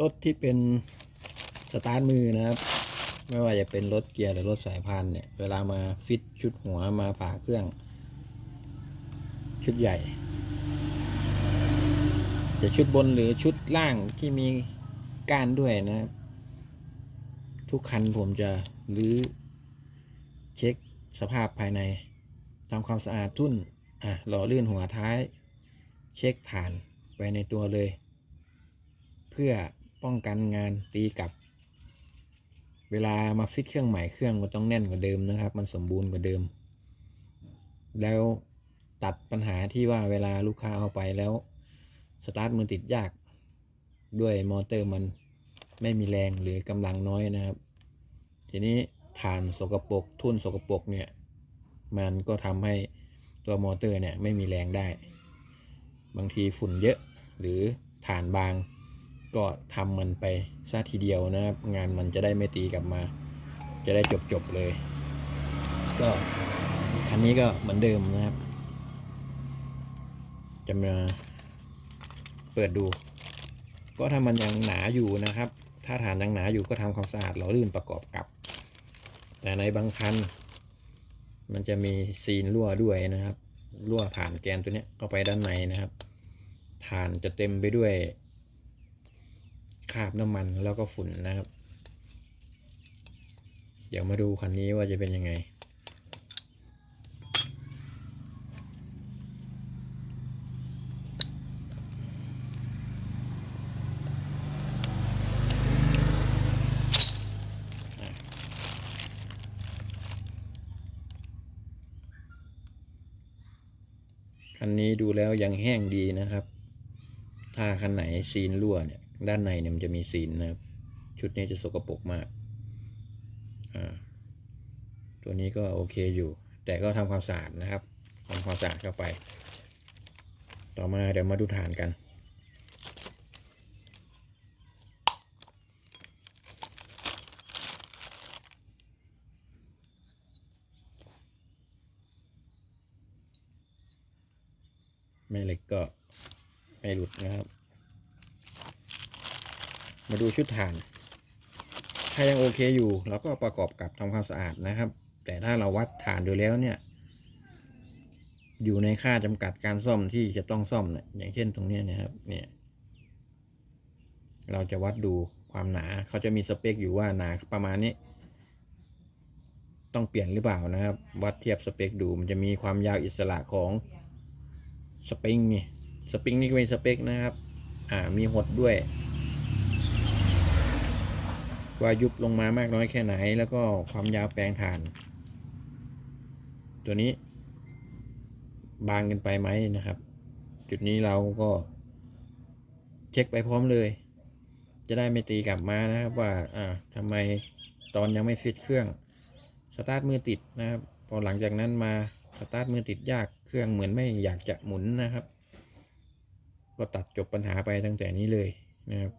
รถที่เป็นสตาร์ทมือนะครับ ไม่ว่าจะเป็นรถเกียร์หรือรถสายพานเนี่ย เวลามาฟิตชุดหัวมาผ่าเครื่อง ชุดใหญ่ จะชุดบนหรือชุดล่างที่มีก้านด้วยนะครับ ทุกคันผมจะรื้อเช็คสภาพภายในทำความสะอาดทุ่นอะหล่อลื่นหัวท้าย เช็คฐานไปในตัวเลย เพื่อ ป้องกันงานตีกลับ เวลามาฟิตเครื่องใหม่เครื่องก็ต้องแน่นกว่าเดิมนะครับ มันสมบูรณ์กว่าเดิม แล้วตัดปัญหาที่ว่าเวลาลูกค้าเอาไปแล้วสตาร์ทมือติดยาก ด้วยมอเตอร์มันไม่มีแรงหรือกำลังน้อยนะครับ ทีนี้ฐานสกปรกทุ่นสกปรกเนี่ย มันก็ทำให้ตัวมอเตอร์เนี่ยไม่มีแรงได้ บางทีฝุ่นเยอะหรือฐานบาง ก็ทำมันไปซะทีเดียวนะครับ งานมันจะได้ไม่ตีกลับมา จะได้จบจบๆเลย ก็คันนี้ก็เหมือนเดิมนะครับ จะมาเปิดดู ก็ถ้ามันยังหนาอยู่นะครับ ถ้าฐานยังหนาอยู่ก็ทำความสะอาดหล่อลื่นประกอบกับ แต่ในบางคันมันจะมีซีนรั่วด้วยนะครับ รั่วผ่านแกนตัวนี้ยเข้าไปด้านในนะครับ ฐานจะเต็มไปด้วย คราบน้ำมันแล้วก็ฝุ่นนะครับ เดี๋ยวมาดูคันนี้ว่าจะเป็นยังไง คันนี้ดูแล้วยังแห้งดีนะครับ ถ้าคันไหนซีนรั่วเนี่ย ด้านในเนี่ยมันจะมีซีนนะครับ ชุดนี้จะสกปรกมาก อ่า ตัวนี้ก็โอเคอยู่ แต่ก็ทำความสะอาดนะครับทำความสะอาดเข้าไป ต่อมาเดี๋ยวมาดูฐานกัน แม่เหล็กก็ไม่หลุดนะครับ มาดูชุดฐาน ถ้ายังโอเคอยู่เราก็ประกอบกับทำความสะอาดนะครับ แต่ถ้าเราวัดฐานดูแล้วเนี่ย อยู่ในค่าจำกัดการซ่อมที่จะต้องซ่อมเนี่ยอย่างเช่นตรงนี้นะครับ เนี่ย เราจะวัดดูความหนาเขาจะมีสเปคอยู่ว่าหนาประมาณนี้ ต้องเปลี่ยนหรือเปล่านะครับ วัดเทียบสเปคดูมันจะมีความยาวอิสระของสปริงนี่สปริงนี่ก็เป็นสเปคนะครับ อ่ามีหดด้วย ว่ายุบลงมามากน้อยแค่ไหน แล้วก็ความยาวแปลงฐาน ตัวนี้ บางเกันไปไหมนะครับ จุดนี้เราก็ เช็คไปพร้อมเลย จะได้ไม่ตีกลับมานะครับ ว่าอ่าทำไมตอนยังไม่ฟิตเครื่องสตาร์ทมือติดนะครับ พอหลังจากนั้นมาสตาร์ทมือติดยากเครื่องเหมือนไม่อยากจะหมุนนะครับ ก็ตัดจบปัญหาไปตั้งแต่นี้เลยนะครับ